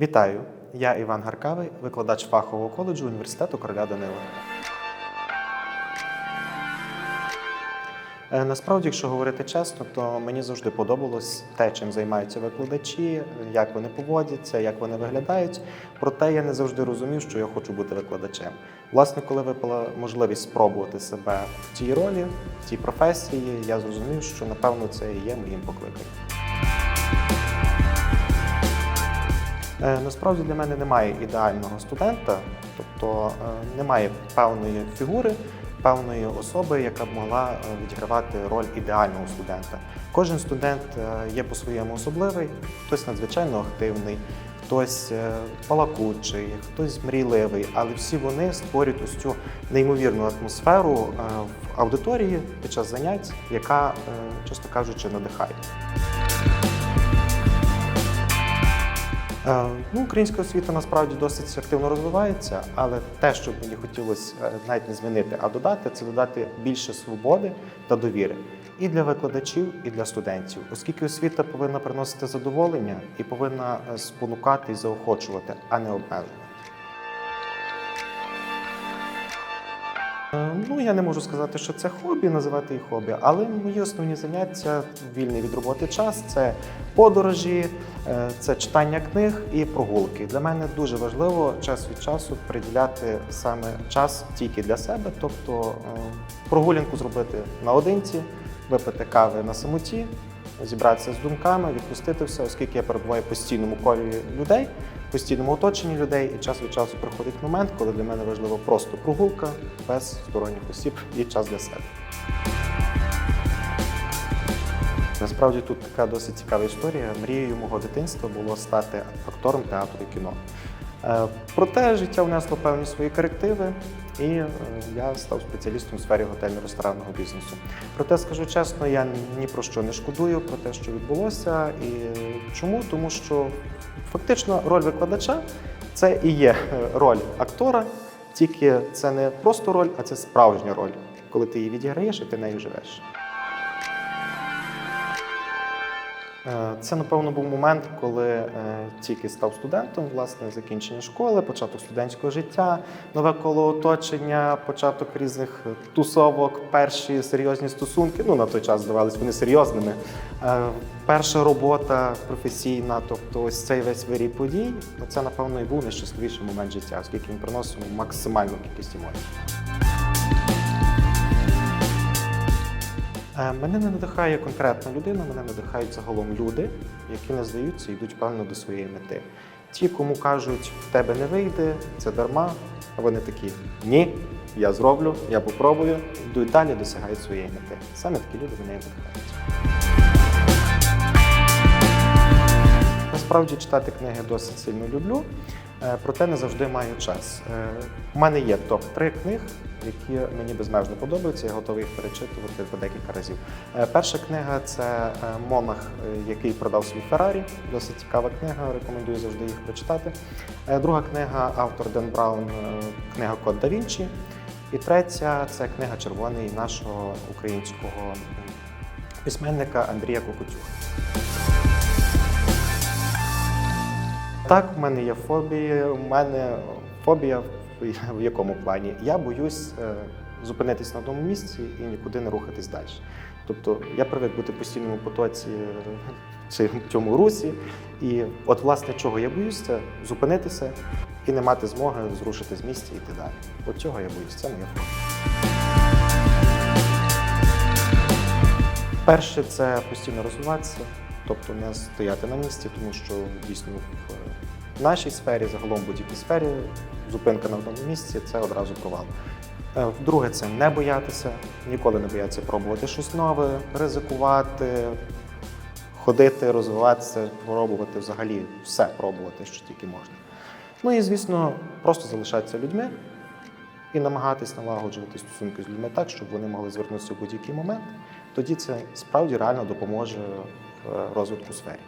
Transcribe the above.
Вітаю! Я Іван Гаркавий, викладач фахового коледжу університету короля Данила. Е, Насправді, якщо говорити чесно, то мені завжди подобалось те, чим займаються викладачі, як вони поводяться, як вони виглядають. Проте я не завжди розумів, що я хочу бути викладачем. Власне, коли випала можливість спробувати себе в тій ролі, в тій професії, я зрозумів, що напевно це і є моїм покликанням. Насправді для мене немає ідеального студента, тобто е, немає певної фігури, певної особи, яка б могла е, відігравати роль ідеального студента. Кожен студент е, є по-своєму особливий, хтось надзвичайно активний, хтось е, балакучий, хтось мрійливий, але всі вони створюють ось цю неймовірну атмосферу е, в аудиторії під час занять, яка, е, чесно кажучи, надихає. Ну, українська освіта насправді досить активно розвивається, але те, що мені хотілося е, навіть не змінити, а додати, це додати більше свободи та довіри і для викладачів, і для студентів, оскільки освіта повинна приносити задоволення і повинна е, спонукати і заохочувати, а не обмежувати. Ну, я не можу сказати, що це хобі, називати їх хобі, але мої основні заняття вільний від роботи час це подорожі, е, це читання книг і прогулки. Для мене дуже важливо час від часу приділяти саме час тільки для себе, тобто е, прогулянку зробити наодинці, випити кави на самоті, зібратися з думками, відпустити все, оскільки я перебуваю в постійному колі людей, в постійному оточенні людей, і час від часу приходить момент, коли для мене важливо просто прогулка без сторонніх осіб і час для себе. Насправді тут така досить цікава історія. Мрією мого дитинства було стати актором театру і кіно. Е, Проте життя внесло певні свої корективи, і е, я став спеціалістом в сфері готельно-ресторанного бізнесу. Проте скажу чесно, я ні про що не шкодую про те, що відбулося. І чому? Тому що фактично роль викладача це і є роль актора, тільки це не просто роль, а це справжня роль, коли ти її відіграєш і ти нею живеш. Це, напевно, був момент, коли е, тільки став студентом, власне, закінчення школи, початок студентського життя, нове коло оточення, початок різних тусовок, перші серйозні стосунки. Ну, на той час здавалися вони серйозними. Е, Перша робота професійна, тобто ось цей весь вирій подій, ну, це, напевно, і був найщасливіший момент життя, оскільки він приносив максимальну кількість емоцій. Мене не надихає конкретна людина, мене надихають загалом люди, які не здаються і йдуть певно до своєї мети. Ті, кому кажуть, в тебе не вийде, це дарма, а вони такі ні, я зроблю, я попробую, йдуть далі, досягають своєї мети. Саме такі люди мене надихають. Насправді читати книги досить сильно люблю, е, проте не завжди маю час. Е, У мене є топ-3 книг, які мені безмежно подобаються. Я готовий їх перечитувати по декілька разів. Е, Перша книга це е, Монах, е, який продав свій Феррарі. Досить цікава книга, рекомендую завжди їх прочитати. Е, Друга книга автор Ден Браун, е, книга Код да Вінчі. І третя це книга Червоний нашого українського письменника Андрія Кокутюка. Так, в мене є фобії. У мене фобія в- якому плані? Я боюсь е, зупинитись на одному місці і нікуди не рухатись далі. Тобто я привик бути в постійному потоці е, в цьому русі. І от власне чого я боюсь, це зупинитися і не мати змоги зрушити з місця і йти далі. От цього я боюсь, це моя фобія. Перше це постійно розвиватися, тобто не стояти на місці, тому що дійсно в нашій сфері, загалом будь-якій сфері, зупинка на одному місці це одразу провал. Е, Друге, це не боятися, ніколи не боятися пробувати щось нове, ризикувати, ходити, розвиватися, пробувати взагалі все пробувати, що тільки можна. Ну і, звісно, просто залишатися людьми і намагатись налагоджувати стосунки з людьми так, щоб вони могли звернутися в будь-який момент. Тоді це справді реально допоможе розвитку сфері.